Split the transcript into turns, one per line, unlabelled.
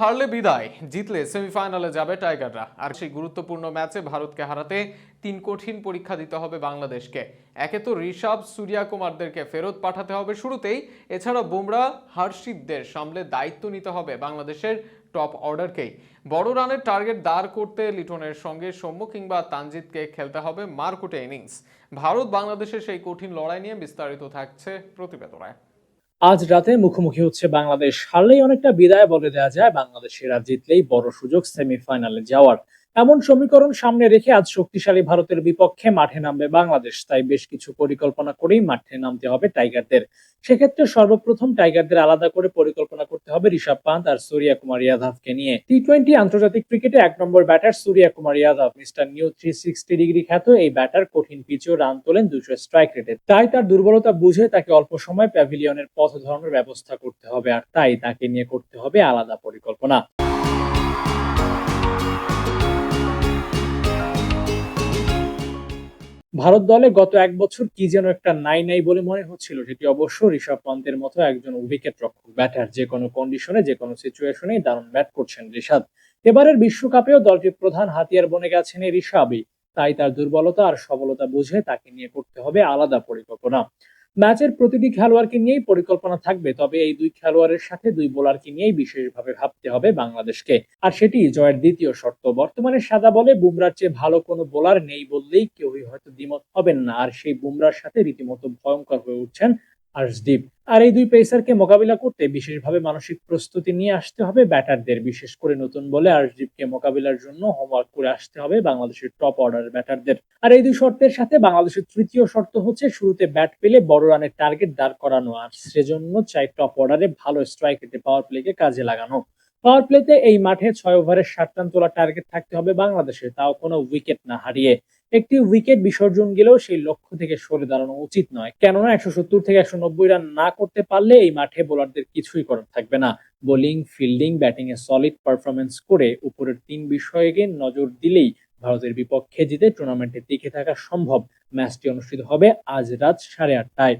হারলে বিদায়, জিতলে সেমিফাইনালে যাবে টাইগাররা। আর সেই গুরুত্বপূর্ণ ম্যাচে ভারতকে হারাতে তিন কঠিন পরীক্ষা দিতে হবে বাংলাদেশকে। একে তো ঋষভ সূর্যা কুমারদেরকে ফেরত পাঠাতে হবে শুরুতেই। এছাড়া বুমরা হার্ষিদদের সামলে দায়িত্ব নিতে হবে বাংলাদেশের টপ অর্ডারকেই। বড় রানের টার্গেট দাঁড় করতে লিটনের সঙ্গে সৌম্য কিংবা তানজিৎকে খেলতে হবে মারকুটে ইনিংস। ভারত বাংলাদেশের সেই কঠিন লড়াই নিয়ে বিস্তারিত থাকছে প্রতিবেদনায়
আজ রাতে মুখোমুখি হচ্ছে বাংলাদেশ। হারলেই অনেকটা বিদায় বলে দেওয়া যায় বাংলাদেশের জিতলেই বড় সুযোগ সেমিফাইনালে যাওয়ার। এমন সমীকরণ সামনে রেখে আজ শক্তিশালী ভারতের বিপক্ষে মাঠে নামবে বাংলাদেশ। তাই বেশ কিছু পরিকল্পনা করেই মাঠে নামতে হবে টাইগারদের। সেক্ষেত্রে সর্বপ্রথম টাইগারদের আলাদা করে পরিকল্পনা করতে হবে ঋষভ পান্ত আর সূর্যা কুমার ইয়াদভকে নিয়ে। টি টোয়েন্টি আন্তর্জাতিক ক্রিকেটে এক নম্বর batter Surya Kumar Yadav mister new three sixty degree খ্যাত এই ব্যাটার কঠিন পিচেও রান তোলেন দুশো স্ট্রাইক রেটে। তাই তার দুর্বলতা বুঝে তাকে অল্প সময় প্যাভিলিয়নের পথ ধরানোর ব্যবস্থা করতে হবে আর তাই তাকে নিয়ে করতে হবে আলাদা পরিকল্পনা। ভারত দলে গত এক বছর কি যেন একটা নাই নাই বলে মনে হচ্ছিল, সেটি অবশ্য ঋষভ পন্তের মতো একজন উইকেট রক্ষক, ব্যাটার, যে কোনো কন্ডিশনে যে কোনো সিচুয়েশনে দারুণ ব্যাট করছেন ঋষাদ এবারের বিশ্বকাপেও দলটির প্রধান হাতিয়ার বনে গেছেন এই ঋষাবই তাই তার দুর্বলতা আর সবলতা বুঝে তাকে নিয়ে করতে হবে আলাদা পরিকল্পনা। ম্যাচের প্রতিটি খেলোয়াড়কে নিয়েই পরিকল্পনা থাকবে, তবে এই দুই খেলোয়াড়ের সাথে দুই বোলারকে নিয়েই বিশেষভাবে ভাবতে হবে বাংলাদেশকে। আর সেটি জয়ের দ্বিতীয় শর্ত। বর্তমানে সাদা বলে বুমরার চেয়ে ভালো কোনো বোলার নেই বললেই কেউই হয়তো দ্বিমত হবেন না। আর সেই বুমরার সাথে রীতিমতো ভয়ঙ্কর হয়ে উঠছেন আর্শদীপ। আর এই দুই পেসারকে মোকাবিলা করতে বিশেষভাবে মানসিক প্রস্তুতি নিয়ে আসতে হবে ব্যাটারদের, বিশেষ করে নতুন বলে আর্শদীপকে মোকাবিলার জন্য হোমওয়ার্ক করে আসতে হবে বাংলাদেশের টপ অর্ডার ব্যাটারদের। আর এই দুই শর্তের সাথে বাংলাদেশের তৃতীয় শর্ত হচ্ছে শুরুতে ব্যাট পেলে বড় রানের টার্গেট দাঁড় করানো, আর সেজন্য চাই টপ অর্ডারে ভালো স্ট্রাইক রেটে পাওয়ার প্লেকে কাজে লাগানো। পাওয়ার প্লেতে এই মাঠে ছয় ওভারের সাত রান তোলা টার্গেট থাকতে হবে বাংলাদেশের, তাও কোনো উইকেট না হারিয়ে। একটি উইকেট বিসর্জন গেলেও সেই লক্ষ্য থেকে সরে দাঁড়ানো উচিত নয়। কেননা একশো সত্তর থেকে একশো নব্বই রান না করতে পারলে এই মাঠে বোলারদের কিছুই করার থাকবে না। বোলিং ফিল্ডিং ব্যাটিং এ সলিড পারফরমেন্স করে উপরের তিন বিষয়কে নজর দিলেই ভারতের বিপক্ষে জিতে টুর্নামেন্টে টিকে থাকা সম্ভব। ম্যাচটি অনুষ্ঠিত হবে আজ রাত সাড়ে আটটায়।